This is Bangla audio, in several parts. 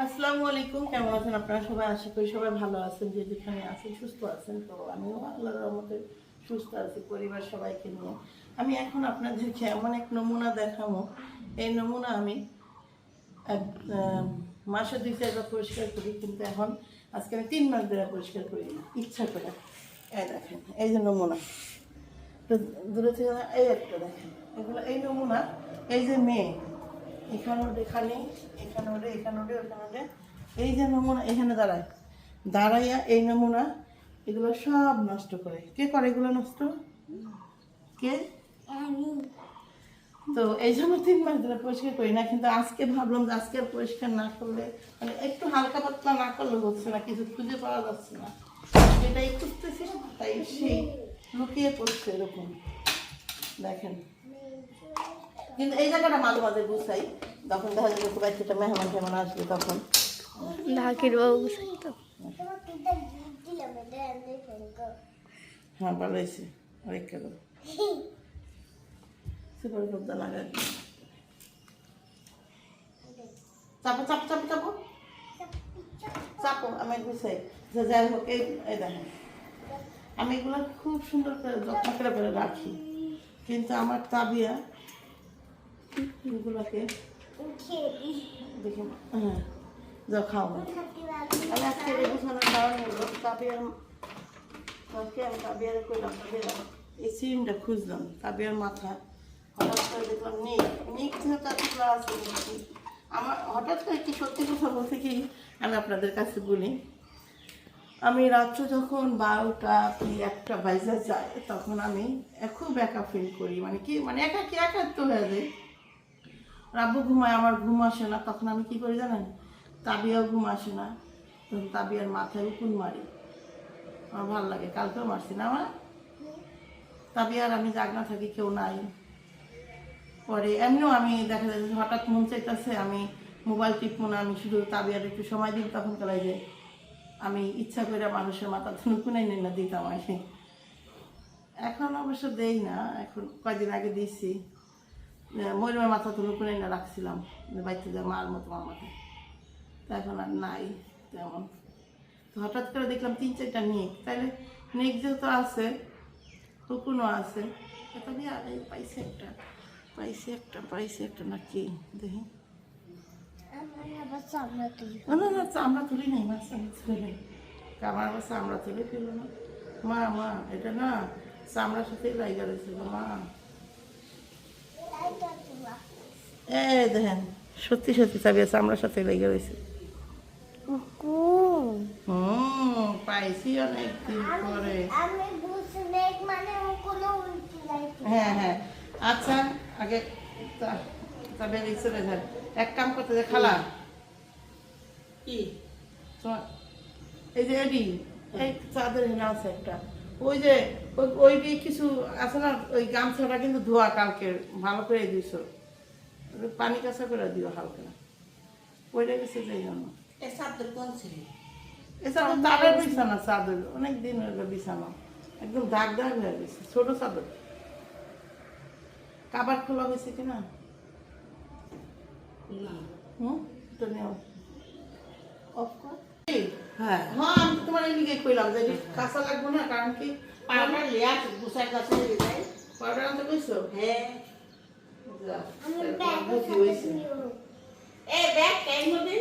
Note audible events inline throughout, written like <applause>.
আসসালামু আলাইকুম, কেমন আছেন আপনারা? সবাই আশা করি সবাই ভালো আছেন, যে যেখানে আছেন সুস্থ আছেন। তো আমিও আল্লাহর রহমতে সুস্থ আছি, পরিবার সবাইকে নিয়ে। আমি এখন আপনাদেরকে এমন এক নমুনা দেখাবো। এই নমুনা আমি এক মাসে দুই, চারবার পরিষ্কার করি, কিন্তু এখন আজকে আমি তিন মাস ধরে পরিষ্কার করি ইচ্ছা করে। এই দেখেন, এই যে নমুনা। তো দূরে থেকে এই একটা দেখেন। এগুলো, এই নমুনা, এই যে মেয়ে এখানে ওঠে এখানে এখানে ওঠে এখানে ওঠে ওখানে ওঠে এই যে নমুনা এখানে দাঁড়ায়। দাঁড়াইয়া এই নমুনা এগুলো সব নষ্ট করে। কে করে এগুলো নষ্ট? কে? তো এই জন্য তিন মাস ধরে পরিষ্কার করি না কিন্তু আজকে ভাবলাম যে আজকে পরিষ্কার না করলে মানে একটু হালকা পাতলা না করলে হচ্ছে না কিছু খুঁজে পাওয়া যাচ্ছে না। এটাই খুঁজতেছি তাই সেই লুকিয়ে পড়ছে এরকম। দেখেন। কিন্তু এই জায়গাটা মাঝে মাঝে গুছাই। তখন দেখা যাবে খুব একটা মেহমান টেহমান আসবে তখন। ঢাকির বাবু তো। হ্যাঁ ভালো হয়েছে। অনেক গেল সুপার গদ্দা লাগাই চাপো চাপো চাপো চাপো। চাপো আমি গুছাই। যাই হোক এই এই দেখেন আমি এগুলো খুব সুন্দর করে যত্ন করে করে রাখি। কিন্তু আমার তাবিয়া দেখি হ্যাঁ যাও খাও। আমি আজকে এই কারণ হলো আজকে আমি সিমটা খুঁজলাম তাবিয়ার মাথা। হঠাৎ করে দেখলাম নিক নিক যেহেতু আছে আমার হঠাৎ করে কি সত্যি কথা বলতে কি আমি আপনাদের কাছে বলি। আমি রাত্রে যখন বারোটা কি একটা বাইজা যায় তখন আমি খুব একা ফিল করি। মানে কি মানে একা কি একাত্ম হয়ে যায়? রাব্বু ঘুমায়, আমার ঘুম আসে না। তখন আমি কি করি জানেন? তাবিয়াও ঘুম আসে না। তখন তাবিয়ার মাথায় উকুন মারি। আমার ভালো লাগে, কালকেও মারছি না আমার? তাবিয়ার আমি জাগনা থাকি, কেউ নাই। পরে এমনিও আমি দেখা যায় হঠাৎ মন চাইতেছে, আমি মোবাইল টিপবো না, আমি শুধু তাবিয়ার একটু সময় দিই, তখন কালাই যে আমি ইচ্ছা করে মানুষের মাথা ধুনুকুনাই নেই না দিতাম আসি এখন অবশ্য দেই না, এখন কয়দিন আগে দিয়েছি। ময়ূরের মাথা ধুনুকুনাই না রাখছিলাম বাড়িতে যা মার মতো আমার মাথায়। তা এখন আর নাই তেমন। তো হঠাৎ করে দেখলাম তিন চারটা নিক তাহলে নিক যেহেতু আছে হুকুনও আছে তবে আর এই পাইছে একটা পাইছে একটা পাইছে একটা না কি দেখি। না চামড়া তুলি নাই, মা, চামড়া তুলি নাই। চামড়া তুলে ফেলো না। মা মা, এটা না, চামড়ার সাথে লাইগা রয়েছে মা। এই দেখেন সত্যি সত্যি চাবিয়া চামড়ার সাথে লেগে রয়েছে। হুম। পাইছি অনেক দিন পরে। মানে হ্যাঁ হ্যাঁ। আচ্ছা আগে তা- তবে লিখছে দেখেন এক কাম করতে যে খালা। কি? তোমার এই যে এডি এই চাঁদের আছে একটা। ওই যে ওই- ওই দিয়ে কিছু আছে না ওই গামছাটা কিন্তু ধোয়া কালকে ভালো করে ওই পানি কাঁচা করে দিও হালকা। ওইটা গেছে যে জন্য। এছাড়া তারের বিছানা চাদর অনেক দিন হলো বিছানা। একদম দাগ দাগ হয়ে গেছে ছোট চাদর। কাবার খোলা হয়েছে কিনা হুম? তো নেও। অফ কর। হ্যাঁ। হ্যাঁ আমি তোমার এদিকে কইলাম যে কাঁচা লাগবে না কারণ কি পাউডার লিয়া গুছাই গাছে দিলাই পাউডার আনতে কইছো হ্যাঁ আমি ব্যাগ এ ব্যাগ টাইম হবে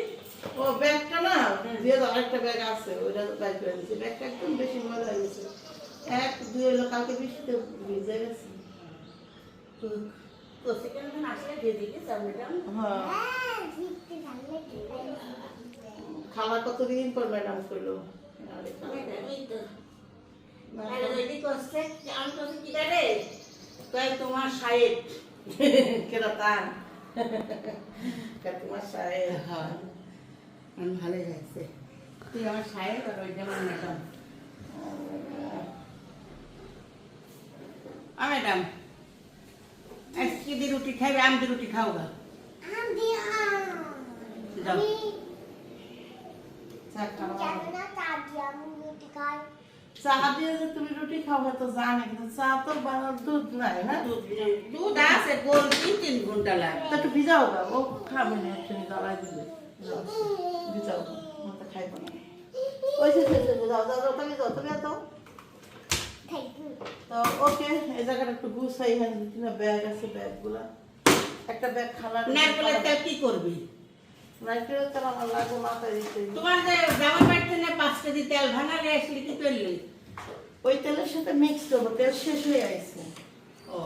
ও ব্যাগটা না দিয়ে দাও আরেকটা ব্যাগ আছে ওইটা বাই করে দিয়েছি ব্যাগটা একদম বেশি মজা হয়ে গেছে এক দুই হলো কালকে বৃষ্টিতে ভিজে গেছে তো সেখানে আসলে দিয়ে দিবি ম্যাডাম হ্যাঁ খালা কতদিন পর ম্যাডাম করল করছে আমি তো কি রে তাই তোমার সাইড কেরা তার? তোমার সাহেব। হ্যাঁ। আমি ভালো যাচ্ছে তুই আমার সাইড আর ওই যেমন ম্যাডাম। আ ম্যাডাম আজকে দিয়ে রুটি খাইবে আমি দিয়ে রুটি খাও গা। চা আমি রুটি খাই। চা দিয়ে তুমি রুটি খাবে তো জানে কিন্তু চা তো দুধ নাই দুধ আছে তিন তিন ঘণ্টা লাগে। একটু ভিজাও ও খাবে না একটু জ্বালাই দিবে। ভিজাও খাইব না। ওকে এই জায়গাটা একটু গুছাই হ্যাঁ কিনা ব্যাগ আছে ব্যাগগুলা। একটা ব্যাগ খালা নারকেলের কি করবি? নারকেলের তেল আমার লাগবে মাথায় দিতে। তোমার যে কেজি তেল ভাঙালে আসলে কি করলি ওই তেলের সাথে মিক্স করব তেল শেষ হয়ে আসছে। ও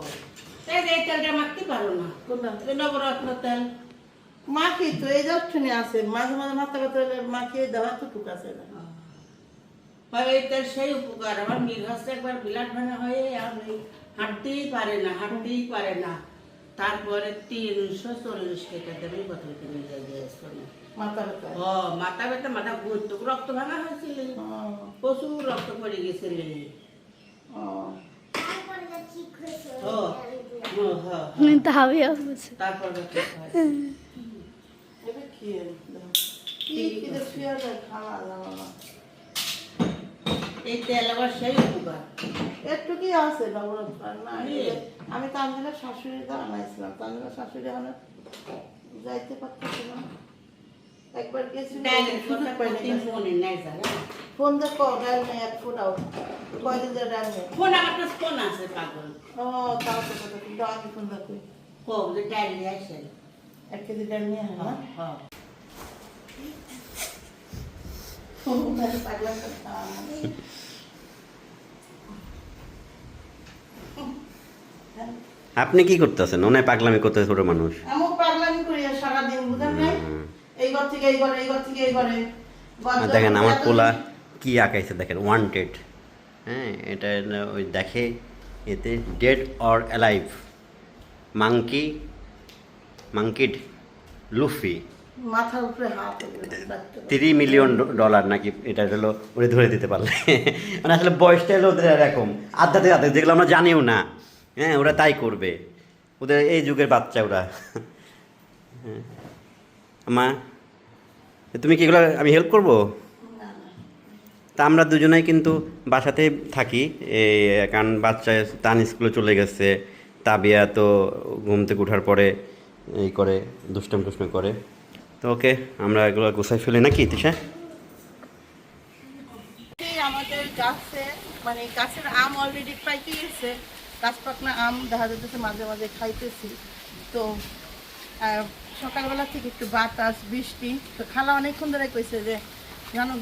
তাই এই তেলটা মাখতে পারো না। কোনটা? নবরত্ন তেল। মাখি তো এই আছে মাঝে মাঝে মাথা হলে মাখিয়ে দেওয়া তো টুক আছে না এই তেল সেই উপকার। আমার একবার বিলাট ভাঙা হয়ে আর হাঁটতেই পারে না হাঁটতেই পারে না। তারপরে তিনশো চল্লিশ টাকা দেবে বোতল কিনে নিয়ে গিয়েছিল মাথা ব্যথা? ও মাথা ব্যথা মাথা ঘুরতো রক্ত ভাঙা হয়েছিল। প্রচুর রক্ত পড়ে গেছিল ও। তারপরে এই তেল আবার সেই উপকার। একটু কি আছে নবরত্ন না এই যে আমি তানজিলের শাশুড়ি তো আনাইছিলাম। তানজিলের শাশুড়ি মানে যাইতে পারতেছি না। একবার প্রতিদিন ফোনে দেখো ডাল নেই এক ফুট আউট। কয়দিন ধরে ডাল নেই? ফোন আমার কাছে ফোন আছে পাগল। ও তাও তো কথা আমি ফোন দেখি কো যে ডাইল নিয়ে আসেন। এক কেজি ডাল নিয়ে হয় হ্যাঁ পাগলাম তো খাওয়া না। <laughs> আপনি কি করতেছেন? ওনায় পাগলামি করতে ছোট মানুষ। এমন পাগলামি করি বুঝেন এই ঘর থেকে এই ঘরে এই ঘর থেকে এই ঘরে। দেখেন আমার পোলা কি আঁকাইছে দেখেন ওয়ান্টেড হ্যাঁ এটা ওই দেখে এতে dead or alive monkey monkey D Luffy মাথার উপরে হাত। থ্রি মিলিয়ন ডলার নাকি এটা হলো ওরে ধরে দিতে পারলে। মানে আসলে বয়সটা হলো ওদের এরকম। আধ্যাত্মিক আধ্যাত্মিক যেগুলো আমরা জানিও না। হ্যাঁ ওরা তাই করবে। ওদের এই যুগের বাচ্চা ওরা। হ্যাঁ। মা তুমি কি এগুলো আমি হেল্প করব। তা আমরা দুজনেই কিন্তু বাসাতে থাকি। এই কারণ বাচ্চা তান স্কুলে চলে গেছে। তাবিয়া তো ঘুম থেকে ওঠার পরে এই করে দুষ্টম টুষ্টম করে। তো ওকে, আমরা এগুলো গোছাই ফেলি নাকি তিশা মানে গাছের আম অলরেডি সকালবেলা থেকে একটু বাতাস, বৃষ্টি, তো কইছে যে, জানো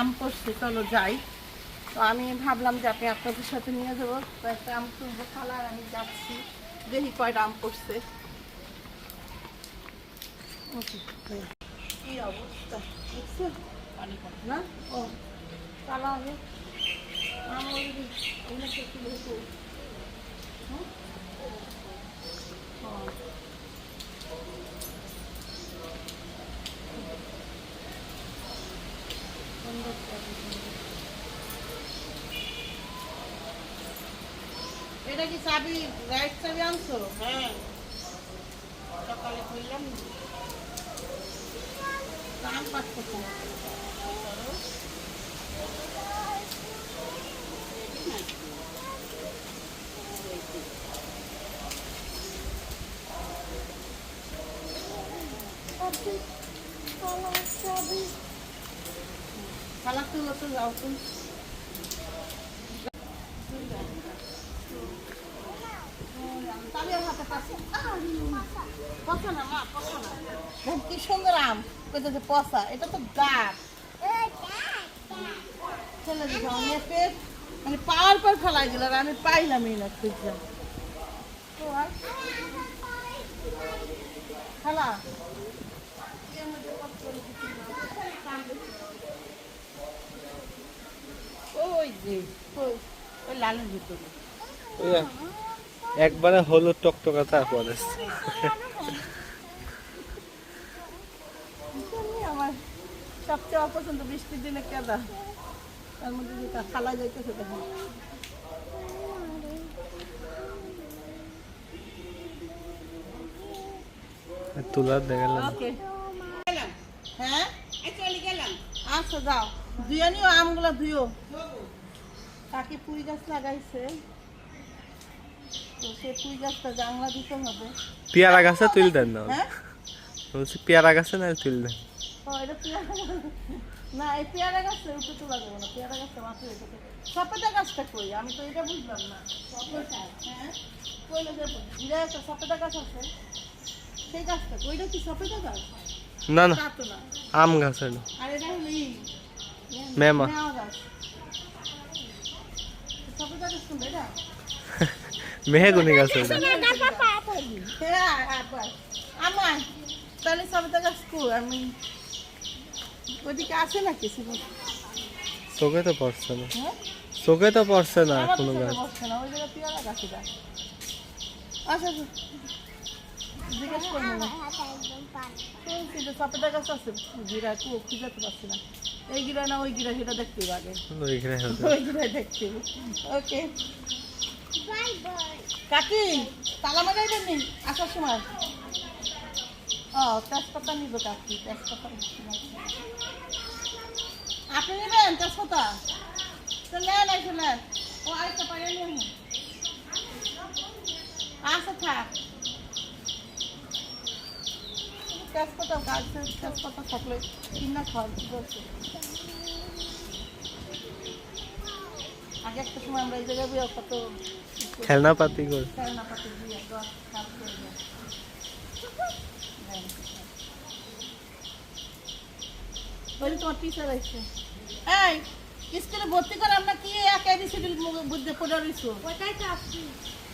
আম পড়ছে চলো যাই। তো আমি ভাবলাম যে আপনি আপনাদের সাথে নিয়ে যাব। একটা আম তুলবো খালা আর আমি যাচ্ছি। দেখি কয়টা আম পড়ছে কি অবস্থা দেখছ? না ও তালা সুন্দর। এটা কি চাবি রাইট চাবি আনছো হ্যাঁ সকালে খুললাম পচা না মা পচা না দেখ কি সুন্দর আম। কইতেছে পচা এটা তো গাছ ছেলে অনেক মানে পাওয়ার পর ফেলাই দিল আর আমি পাইলামই না খুঁজলাম আর? ওই যে ওই লালের ভিতরে। একবারে হলুদ টকটকা তারপরে <laughs> <laughs> এমনি আমার সবচেয়ে অপছন্দ বৃষ্টির দিনে কেদা? তার মধ্যে যেটা খালা যাইতেছে দেখালাম। ওকে। হ্যাঁ? চলে গেলাম। আচ্ছা যাও। ধুয়ে নিও আমগুলো ধুইও কাকি পুঁই গাছ লাগাইছে। তো সে পুঁই গাছটা জাংলা দিতে হবে। পেয়ারা গাছে তুল দেন না। হ্যাঁ? বলছি পেয়ারা গাছে না তুল দেন। এটা পেয়ারা না এই পেয়ারা গাছটা উঠে তোলা যাবে না পেয়ারা গাছটা মাত্র রেখেছে সপেটা গাছটা কই? আমি তো এটা বুঝলাম না। সপেটা হ্যাঁ? কইলে যে ঘিরে একটা সপেটা গাছ আছে। সেই গাছটা ওইটা কি সপেটা গাছ? না না। তো আম গাছ হলো আর এটা হলো ই মেমা। গাছ। সপেটা গাছ কোনটা এটা? <laughs> মেহগুনি গাছ হ্যাঁ আমার তাহলে সপেটা গাছ কই? আমি ওদিকে আছে সেগুলো চোখে তো পড়ছে না। হ্যাঁ? চোখে তো পড়ছে না কোনো গাছ। না, ওই না। এই গিরা না। গিরা সেটা দেখতে গিরা দেখতে ওকে। কাকি তালা নি? আসার সময়। ও তেজপাতা নিব কাকি তেজপাতা আপনি নেবেন? তেজপাতা তো নেন এসে নেন। ও আরেকটা পাইয়ে নিন। আচ্ছা থাক। তেজপাতা গাছ তেজপাতা থাকলে কিনা খাওয়া আগে একটা সময় আমরা এই জায়গায় কত খেলনা পাতি করে। খেলনা পাতি দিয়ে দশ করে এই স্কুলে ভর্তি করে আমরা কি এক এবিসিডি বুঝতে পড়ে তো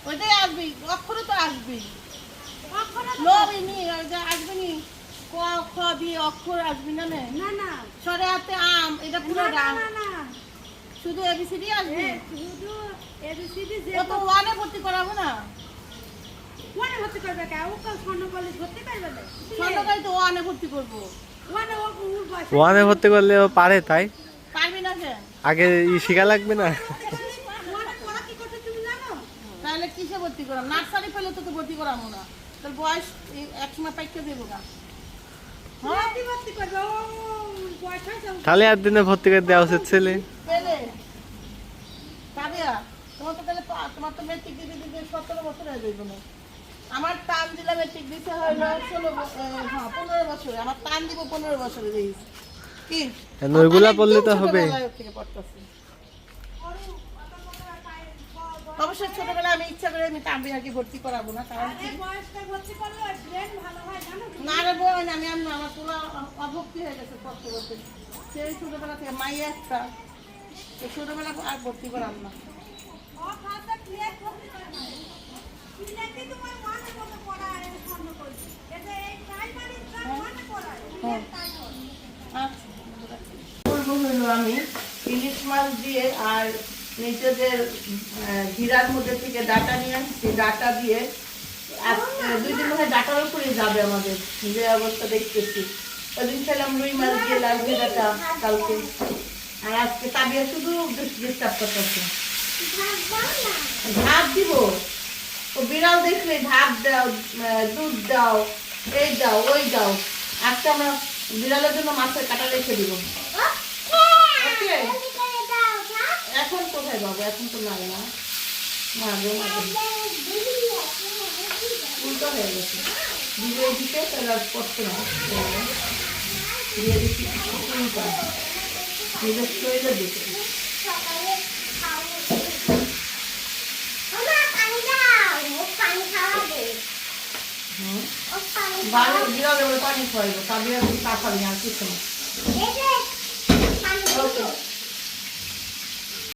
ওইটাই আসবি? অক্ষরে তো আসবি। নি আসবি নি ক খ দিয়ে অক্ষর আসবি না নে? না না। সরে হাতে আম এটা পুরো না না না শুধু এবিসিডি আসবি? শুধু এবিসিডি যে তো ওয়ানে ভর্তি করাবো না? ওয়ানে ভর্তি করবে কে? ও কাল স্বর্ণ কলেজ ভর্তি করবে না তো ওয়ানে ভর্তি করব। ওয়ানে ও ওয়ানে ভর্তি করলে ও পারে তাই? না আগে ই শিখা লাগবে না? ওয়ানে পড়া কি করতে তুমি জানো? তাহলে কিসে ভর্তি করাম? নার্সারি পেলে তো তো ভর্তি করাবো না। তোর বয়স এই পাইকে দেবো না হ্যাঁ? ভর্তি ভর্তি করবে ও বয়স হয়েছে। তাহলে আর দিনে ভর্তি করে দেওয়া উচিত ছেলে। তোমার তো তাহলে তোমার তো মেট্রিক দিতে দিতে সতেরো বছর হয়ে যাইব না। আমার টান দিলে মেট্রিক দিতে হইল ষোলো হ্যাঁ পনেরো বছরে। আমার টান দিব পনেরো বছরে এখন ওইগুলা পড়লে তো হবে। অবশ্যই ছোটবেলায় আমি ইচ্ছা করে আমি তাম্বিয়াকে ভর্তি করাবো না কারণ না রে বোন আমি আমি আমার পুরো অভক্তি হয়ে গেছে পড়তে সেই ছোটবেলা থেকে মাই একটা। ছোটবেলা আর ভর্তি করাম না। হ্যাঁ। আমি ইলিশ মাছ দিয়ে আর নিজেদের আহ, ঘিরার মধ্যে থেকে ডাটা নিয়ে আসছি ডাটা দিয়ে দুই দিন মধ্যে ডাটার উপরে যাবে আমাদের। যে অবস্থা দেখতেছি। ওদিন খেলাম রুই মাছ দিয়ে লাল ঘিরাটা কালকে। আর আজকে তাবিয়া শুধু ডিস্টার্ব করতেছে। ভাত দিব। ও বিড়াল দেখলে ভাত দাও দুধ দাও এই দাও ওই দাও। আজকে আমরা বিড়ালের জন্য মাছের কাটা রেখে দিব ওকে এখন কোথায় পাবো এখন তো নাই না। মাঝে উল্টো হয়ে গেছে। দিয়ে দিতে তাহলে আর পড়তে না দিয়ে দিচ্ছি উল্টা নিজের শরীরে দিতে। হুম? বাড়ি পানি খাওয়াইবো তাদের তা খাবি আর কিছু না।